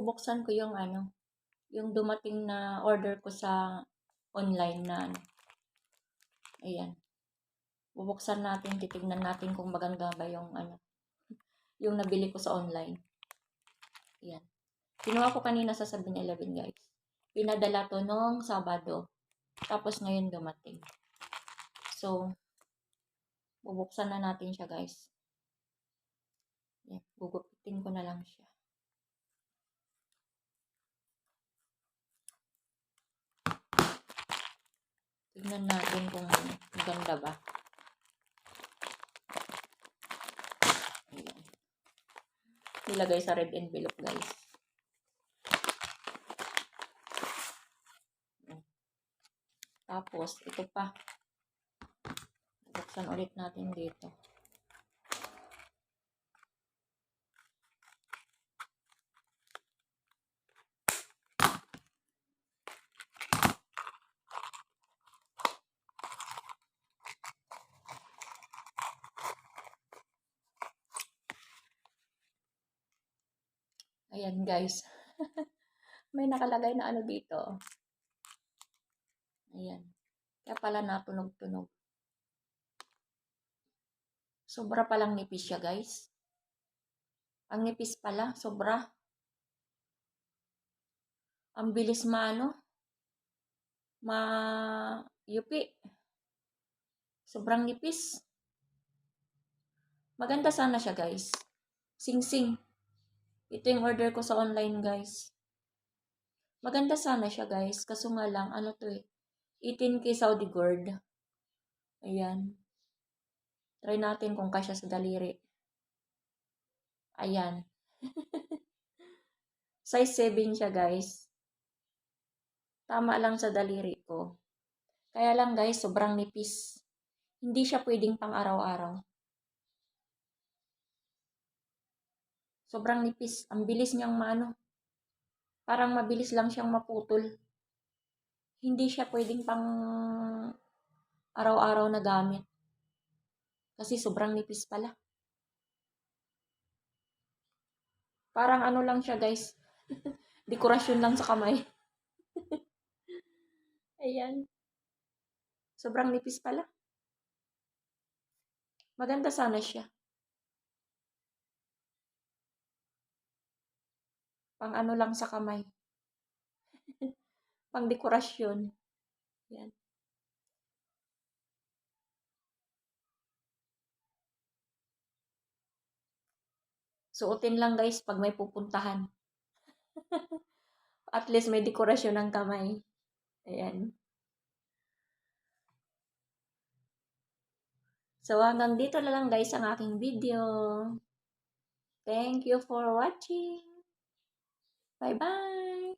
bubuksan ko yung ano, yung dumating na order ko sa online na ano. Ayan. Bubuksan natin, titignan natin kung maganda ba yung ano, yung nabili ko sa online. Ayan. Kinuha ko kanina sa 7-Eleven guys. Pinadala to nung Sabado. Tapos ngayon dumating. So, bubuksan na natin siya guys. Ayan. Gugupitin ko na lang siya. Tignan natin kung maganda ba. Ayan. Nilagay sa red envelope, guys. Tapos, ito pa. Buksan ulit natin dito. Ayan, guys. May nakalagay na ano dito. Ayan. Kaya pala natunog-tunog. Sobra palang nipis siya, guys. Ang nipis pala, sobra. Ang bilis maano. Ma yupi. Sobrang nipis. Maganda sana siya, guys. Sing-sing. Ito yung order ko sa online, guys. Maganda sana siya, guys. Kaso nga lang, ano to eh. 18k Saudi Gold. Ayan. Try natin kung kasya sa daliri. Ayan. Size 7 siya, guys. Tama lang sa daliri ko. Kaya lang, guys, sobrang nipis. Hindi siya pwedeng pang araw-araw. Sobrang nipis. Ang bilis niyang maano. Parang mabilis lang siyang maputol. Hindi siya pwedeng pang araw-araw na gamit. Kasi sobrang nipis pala. Parang ano lang siya guys. Dekorasyon lang sa kamay. Ayan. Sobrang nipis pala. Maganda sana siya. Pang ano lang sa kamay. Pang dekorasyon. Yan. Suotin lang guys pag may pupuntahan. At least may dekorasyon ng kamay. Ayan. So hanggang dito na lang guys ang aking video. Thank you for watching. Bye bye.